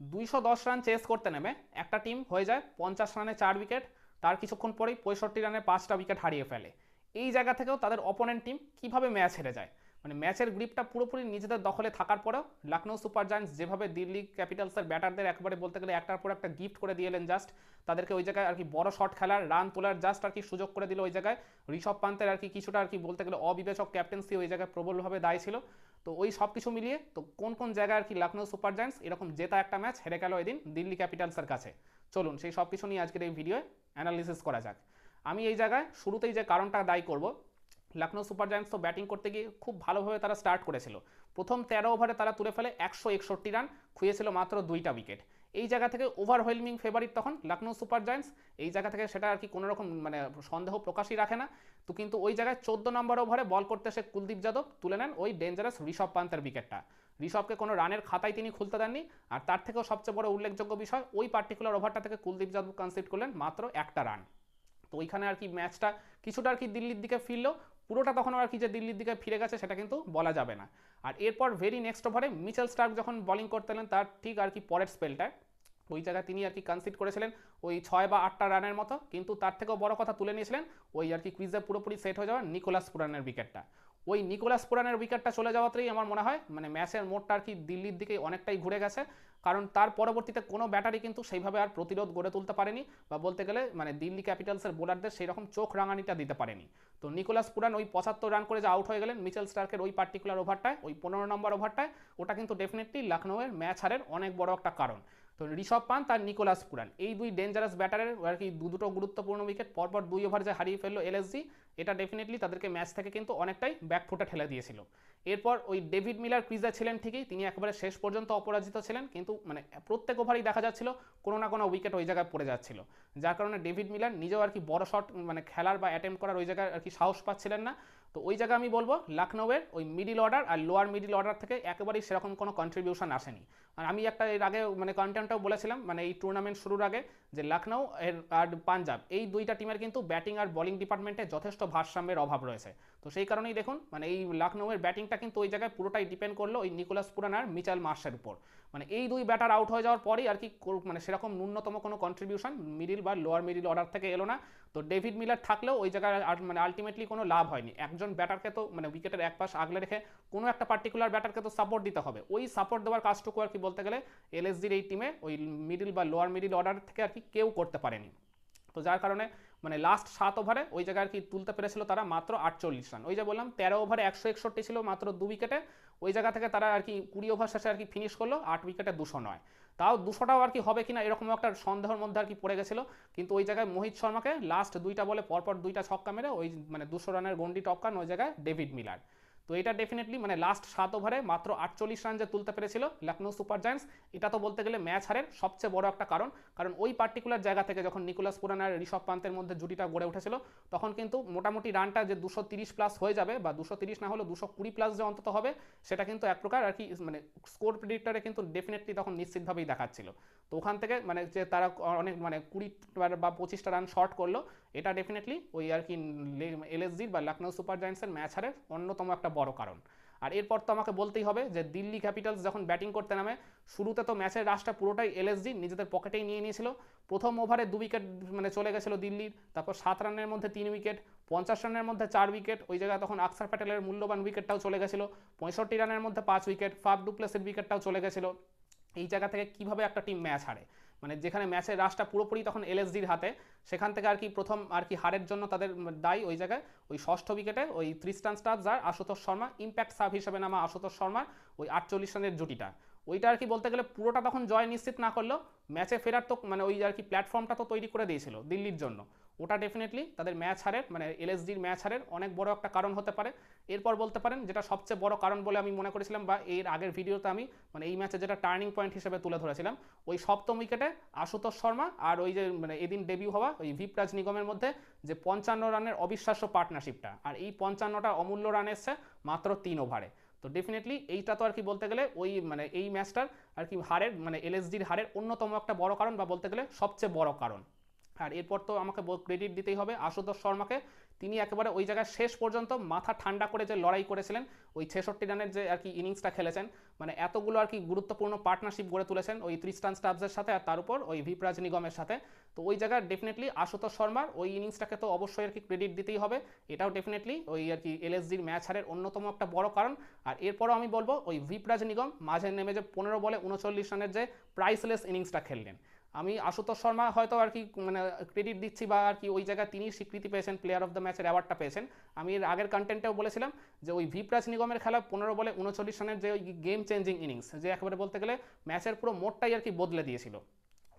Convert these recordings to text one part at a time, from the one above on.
দুইশো দশ run chase করতে নেমে একটা টিম হয়ে যায় পঞ্চাশ রানে চার উইকেট তার কিছুক্ষণ পরেই পঁয়ষট্টি রানে পাঁচটা উইকেট হারিয়ে ফেলে। এই জায়গা থেকেও তাদের অপোনেন্ট টিম কীভাবে ম্যাচ হেরে যায়? মানে ম্যাচের গ্রিপটা পুরোপুরি নিজেদের দখলে থাকার পরেও লখনৌ সুপার জায়ান্টস যেভাবে দিল্লি ক্যাপিটালসের ব্যাটারদের একবারে বলতে গেলে একটার পর একটা গিফট করে দিয়ে এলেন জাস্ট তাদেরকে ওই জায়গায় আর কি বড় শট খেলার রান তোলার জাস্ট আর কি সুযোগ করে দিল ওই জায়গায়। ঋষভ পান্তের আর কি কিছুটা আর কি বলতে গেলে অবিবেচক ক্যাপ্টেন্সি ওই জায়গায় প্রবলভাবে দায়ী ছিল। তো ওই সব কিছু মিলিয়ে, তো কোন কোন জায়গায় আর কি লখনৌ সুপার জায়ান্টস এরকম জেতা একটা ম্যাচ হেরে গেল এদিন দিল্লি ক্যাপিটালসের কাছে। চলুন, সেই সব কিছু নিয়ে আজকের এই ভিডিওয়ে অ্যানালিসিস করা যাক। আমি এই জায়গায় শুরুতেই যে কারণটা দায়ী করব লখনৌ সুপার জায়ান্টস তো ব্যাটিং করতে গিয়ে খুব ভালোভাবে তারা স্টার্ট করেছিল। প্রথম তেরো ওভারে তারা তুলে ফেলে একশো একষট্টি রান খুঁয়েছিল মাত্র দুইটা উইকেট এই জায়গা থেকে ওভারওয়েলমিং ফেভারিট তখন লখনৌ সুপার জায়ান্টস এই জায়গা থেকে সেটা আর কি কোনো রকম মানে সন্দেহ প্রকাশই রাখে না। তো কিন্তু ওই জায়গায় চোদ্দ নম্বর ওভারে বল করতে সে কুলদীপ যাদব তুলে নেন ওই ডেঞ্জারাস ঋষভ পান্তের উইকেটটা ঋষভকে কোনো রানের খাতায় তিনি খুলতে দেননি। আর তার থেকেও সবচেয়ে বড় উল্লেখযোগ্য বিষয়, ওই পার্টিকুলার ওভারটা থেকে কুলদীপ যাদব কনসিড করলেন মাত্র একটা রান তো ওইখানে আর কি ম্যাচটা কিছুটা আর কি দিল্লির দিকে ফিরলেও পুরোটা তখন আর কি যে দিল্লির দিকে ফিরে গেছে, সেটা কিন্তু বলা যাবে না। আর এরপর ভেরি নেক্সট ওভারে মিচেল স্টার্ক যখন বলিং করতে এলেন, তার ঠিক আর কি পরের স্পেলটায় ওই জায়গায় তিনি আর কি কনসিড করেছিলেন ওই ছয় বা আটটা রানের মতো, কিন্তু তার থেকেও বড় কথা তুলে নিয়েছিলেন, ওই আর কি ক্রিজে পুরোপুরি সেট হয়ে যাওয়া নিকোলাস পুরানের উইকেটটা ওই নিকোলাস পুরানের উইকেটটা চলে যাওয়াতেই আমার মনে হয় মানে ম্যাচের মোড়টা আর কি দিল্লির দিকে অনেকটাই ঘুরে গেছে। কারণ তার পরবর্তীতে কোনো ব্যাটারই কিন্তু সেইভাবে আর প্রতিরোধ গড়ে তুলতে পারেনি বা বলতে গেলে মানে দিল্লি ক্যাপিটালসের বোলারদের সেই রকম চোখ রাঙানিটা দিতে পারেনি। তো নিকোলাস পুরান ওই পঁচাত্তর রান করে যে আউট হয়ে গেলেন মিচেল স্টার্কের ওই পার্টিকুলার ওভারটায়, ওই পনেরো নম্বর ওভারটায়, ওটা কিন্তু ডেফিনেটলি লখনৌয়ের ম্যাচ হারের অনেক বড় একটা কারণ। তো ঋষভ পান্ত আর নিকোলাস পুরান এই দুই ডেঞ্জারাস ব্যাটারের আর কি দু দুটো গুরুত্বপূর্ণ উইকেট পরপর দুই ওভার যে হারিয়ে ফেলল এলএসজি এটা ডেফিনেটলি তাদেরকে ম্যাচ থেকে কিন্তু অনেকটাই ব্যাকফুটে ঠেলে দিয়েছিল। এরপর ওই ডেভিড মিলার ক্রিজে ছিলেন ঠিকই, তিনি একেবারে শেষ পর্যন্ত অপরাজিত ছিলেন, কিন্তু মানে প্রত্যেক ওভারই দেখা যাচ্ছিল কোনো না কোনো উইকেট ওই জায়গায় পড়ে যাচ্ছিল। যার কারণে ডেভিড মিলার নিজেও আর কি বড় শট মানে খেলার বা অ্যাটেম্প করার ওই জায়গায় আর কি সাহস পাচ্ছিলেন না। তো ওই জায়গায় আমি বলব লখনৌয়ের ওই মিডিল অর্ডার আর লোয়ার মিডিল অর্ডার থেকে একেবারেই সেরকম কোনো কন্ট্রিবিউশন আসেনি। আর আমি একটা এর আগে মানে কন্টেন্টটাও বলেছিলাম মানে এই টুর্নামেন্ট শুরুর আগে যে লখনৌ এর আর পাঞ্জাব, এই দুইটা টিমের কিন্তু ব্যাটিং আর বোলিং ডিপার্টমেন্টে যথেষ্ট ভারসাম্যের অভাব রয়েছে। তো সেই কারণেই দেখুন মানে এই লখনৌয়ের ব্যাটিংটা কিন্তু ওই জায়গায় পুরোটাই ডিপেন্ড করল ওই নিকোলাস পুরান আর মিচাল মার্শের উপর। মানে এই দুই ব্যাটার আউট হয়ে যাওয়ার পরেই আর কি মানে সেরকম ন্যূনতম কোনো কন্ট্রিবিউশন মিডিল বা লোয়ার মিডিল অর্ডার থেকে এলো না। তো ডেভিড মিলার থাকলেও ওই জায়গায় মানে আলটিমেটলি কোনো লাভ হয়নি। একজন ব্যাটারকে তো মানে উইকেটের এক পাশ আগলে রেখে কোনো একটা পার্টিকুলার ব্যাটারকে তো সাপোর্ট দিতে হবে। ওই সাপোর্ট দেওয়ার কাজটুকু আর কি বলতে গেলে এলএসজির এই টিমে ওই মিডিল বা লোয়ার মিডিল অর্ডার থেকে আর কি কেউ করতে পারেনি। তো যার কারণে মানে লাস্ট সাত ওভারে ওই জায়গায় আর কি তুলতে পেরেছিল তারা মাত্র আটচল্লিশ রান ওই যে বললাম, তেরো ওভারে একশো একষট্টি ছিল মাত্র দু উইকেটে ওই জায়গা থেকে তারা আর কি কুড়ি ওভার শেষে আর কি ফিনিশ করল, আট উইকেটে দুশো নয়। তাও দুশোটাও আর কি হবে কিনা এরকম একটা সন্দেহের মধ্যে আর কি পড়ে গেছিল। কিন্তু ওই জায়গায় মোহিত শর্মাকে লাস্ট দুইটা বলে পরপর দুইটা ছক্কা মেরে ওই মানে দুশো রানের গন্ডি টপকান ওই জায়গায় ডেভিড মিলার। তো এটা ডেফিনেটলি মানে লাস্ট সাত ওভারে মাত্র আটচল্লিশ রান যে তুলতে পেরেছিল লখনৌ সুপার জায়ান্টস এটা তো বলতে গেলে ম্যাচ হারের সবচেয়ে বড় একটা কারণ কারণ ওই পার্টিকুলার জায়গা থেকে যখন নিকোলাস পুরান আর ঋষভ পান্তের মধ্যে জুটিটা গড়ে উঠেছিল, তখন কিন্তু মোটামুটি রানটা যে দুশো তিরিশ প্লাস হয়ে যাবে বা দুশো তিরিশ না হলেও দুশো কুড়ি প্লাস যে অন্তত হবে, সেটা কিন্তু এক প্রকার আর কি মানে স্কোর প্রেডিক্টারে কিন্তু ডেফিনেটলি তখন নিশ্চিতভাবেই দেখাচ্ছিল। তো ওখান থেকে মানে যে তারা অনেক মানে কুড়ি বা পঁচিশটা রান শর্ট করল, এটা ডেফিনেটলি ওই আর কি এলএসজির বা লখনৌ সুপার জায়ান্টসের ম্যাচ হারের অন্যতম একটা বড় কারণ। আর এরপর তো আমাকে বলতেই হবে যে দিল্লি ক্যাপিটালস যখন ব্যাটিং করতে নামে, শুরুতে তো ম্যাচের রাশটা পুরোটাই এলএসজি নিজেদের পকেটেই নিয়ে নিয়েছিল। প্রথম ওভারে দু উইকেট মানে চলে গেছিল দিল্লির, তারপর সাত রানের মধ্যে তিন উইকেট পঞ্চাশ রানের মধ্যে চার উইকেট ওই জায়গায় তখন আকসার প্যাটেলের মূল্যবান উইকেটটাও চলে গেছিল, পঁয়ষট্টি রানের মধ্যে পাঁচ উইকেট ফাফ ডুপ্লেসের উইকেটটাও চলে গেছিল। এই জায়গা থেকে কীভাবে একটা টিম ম্যাচ হারে? মানে যেখানে ম্যাচের রাশটা পুরোপুরি তখন এলএসডির হাতে, সেখান থেকে আর কি প্রথম আর কি হারের জন্য তাদের দায়ী ওই জায়গায় ওই ষষ্ঠ উইকেটে ওই ত্রিস্টান স্টার যার আশুতোষ শর্মা ইম্প্যাক্ট সাব হিসেবে নামা আশুতোষ শর্মার ওই আটচল্লিশ রানের জুটিটা। ওইটা আর কি বলতে গেলে পুরোটা তখন জয় নিশ্চিত না করলেও ম্যাচে ফেরার তো মানে ওই আর কি প্ল্যাটফর্মটা তো তৈরি করে দিয়েছিল দিল্লির জন্য। ওটা ডেফিনেটলি তাদের ম্যাচ হারের মানে এলএসডির ম্যাচ হারের অনেক বড় একটা কারণ হতে পারে। এরপর বলতে পারেন যেটা সবচেয়ে বড় কারণ বলে আমি মনে করেছিলাম বা এর আগের ভিডিওতে আমি মানে এই ম্যাচে যেটা টার্নিং পয়েন্ট হিসেবে তুলে ধরেছিলাম, ওই সপ্তম উইকেটে আশুতোষ শর্মা আর ওই যে মানে এদিন ডেবিউ হওয়া ওই ভিপরাজ নিগমের মধ্যে যে পঞ্চান্ন রানের অবিশ্বাস্য পার্টনারশিপটা আর এই পঞ্চান্নটা অমূল্য রান এসছে মাত্র তিন ওভারে তো ডেফিনেটলি এইটা তো আর কি বলতে গেলে ওই মানে এই ম্যাচটার আর কি হারের মানে এলএসডির হারের অন্যতম একটা বড় কারণ বা বলতে গেলে সবচেয়ে বড় কারণ। আর এরপর তো আমাকে ক্রেডিট দিতেই হবে। আশুতোষ শর্মাকে তিনি একেবারে ওই জায়গায় শেষ পর্যন্ত মাথা ঠান্ডা করে যে লড়াই করেছিলেন, ওই ছেষট্টি রানের যে আর কি ইনিংসটা খেলেছেন মানে এতগুলো আর কি গুরুত্বপূর্ণ পার্টনারশিপ গড়ে তুলেছেন ওই ত্রিস্টান স্টাবসের সাথে আর তার উপর ওই ভিপরাজ নিগমের সাথে। তো ওই জায়গায় ডেফিনেটলি আশুতোষ শর্মার ওই ইনিংসটাকে তো অবশ্যই আর কি ক্রেডিট দিতেই হবে। এটাও ডেফিনেটলি ওই আর কি এলএসজির ম্যাচ হারের অন্যতম একটা বড় কারণ। আর এরপরও আমি বলব, ওই ভিপরাজ নিগম মাঝে নেমে যে পনেরো বলে উনচল্লিশ রানের যে প্রাইসলেস ইনিংসটা খেললেন। আমি আশুতোষ শর্মা হয়তো আর কি মানে ক্রেডিট দিচ্ছি বা আর কি ওই জায়গায় তিনি স্বীকৃতি পেয়েছেন প্লেয়ার অফ দ্য ম্যাচের অ্যাওয়ার্ডটা পেয়েছেন। আমি এর আগের কন্টেন্টেও বলেছিলাম যে ওই ভিপরাজ নিগমের খেলা পনেরো বলে উনচল্লিশ রানের যে ওই গেম চেঞ্জিং ইনিংস যে একেবারে বলতে গেলে ম্যাচের পুরো মোটটাই আর কি বদলে দিয়েছিল।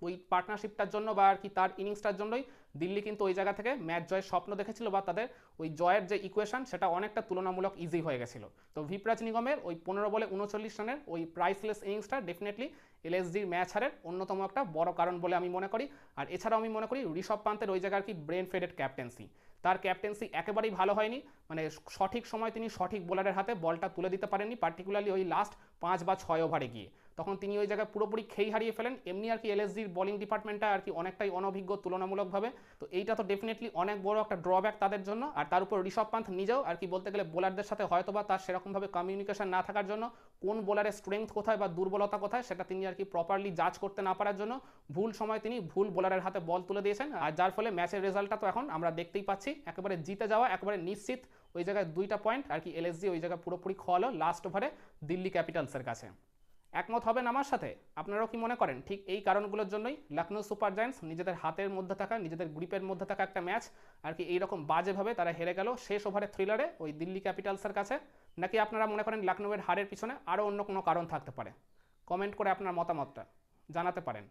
ওই পার্টনারশিপটার জন্য বা আর কি তার ইনিংসটার জন্যই দিল্লি কিন্তু ওই জায়গা থেকে ম্যাচ জয়ের স্বপ্ন দেখেছিল বা তাদের ওই জয়ের যে ইকুয়েশন সেটা অনেকটা তুলনামূলক ইজি হয়ে গেছিল। তো ভিপরাজ নিগমের ওই পনেরো বলে উনচল্লিশ রানের ওই প্রাইসলেস ইনিংসটা ডেফিনেটলি এলএসজির ম্যাচ হারের অন্যতম একটা বড় কারণ বলে আমি মনে করি। আর এছাড়াও আমি মনে করি ঋষভ পান্তের ওই জায়গার কি ব্রেন ফেডেড ক্যাপ্টেন্সি তার ক্যাপ্টেন্সি একেবারেই ভালো হয়নি মানে সঠিক সময় তিনি সঠিক বোলারের হাতে বলটা তুলে দিতে পারেননি পার্টিকুলারলি ওই লাস্ট পাঁচ বা ছয় ওভারে গিয়ে। তখন তিনি ওই জায়গায় পুরোপুরি খেই হারিয়ে ফেলেন। এমনি আর কি এলএসজির বোলিং ডিপার্টমেন্টটা আর কি অনেকটাই অনভিজ্ঞ তুলনামূলকভাবে। তো এইটা তো ডেফিনেটলি অনেক বড় একটা ড্রব্যাক তাদের জন্য। আর তার উপর ঋষভ পান্থ নিজেও আর কি বলতে গেলে বোলারদের সাথে হয়তোবা তার সেরকমভাবে কমিউনিকেশন না থাকার জন্য, কোন বোলারের স্ট্রেংথ কোথায় বা দুর্বলতা কোথায় সেটা তিনি আর কি প্রপারলি জাজ করতে না পারার জন্য ভুল সময় তিনি ভুল বোলারের হাতে বল তুলে দিয়েছেন। আর যার ফলে ম্যাচের রেজাল্টটা তো এখন আমরা দেখতেই পাচ্ছি। একেবারে জিতে যাওয়া, একেবারে নিশ্চিত ওই জায়গায় দুইটা পয়েন্ট আর কি এলএসজি ওই জায়গায় পুরোপুরি খোয়ালো লাস্ট ওভারে দিল্লি ক্যাপিটালসের কাছে। একমত হবেন আমার সাথে? আপনারাও কি মনে করেন? ঠিক এই কারণগুলোর জন্যই লখনৌ সুপার জায়ান্টস নিজেদের হাতের মধ্যে থাকা, নিজেদের গ্রুপের মধ্যে থাকা একটা ম্যাচ আর কি এইরকম বাজেভাবে তারা হেরে গেল শেষ ওভারে থ্রিলারে ওই দিল্লি ক্যাপিটালসের কাছে। নাকি আপনারা মনে করেন লখনৌয়ের হারের পিছনে আরও অন্য কোনো কারণ থাকতে পারে? কমেন্ট করে আপনার মতামতটা জানাতে পারেন।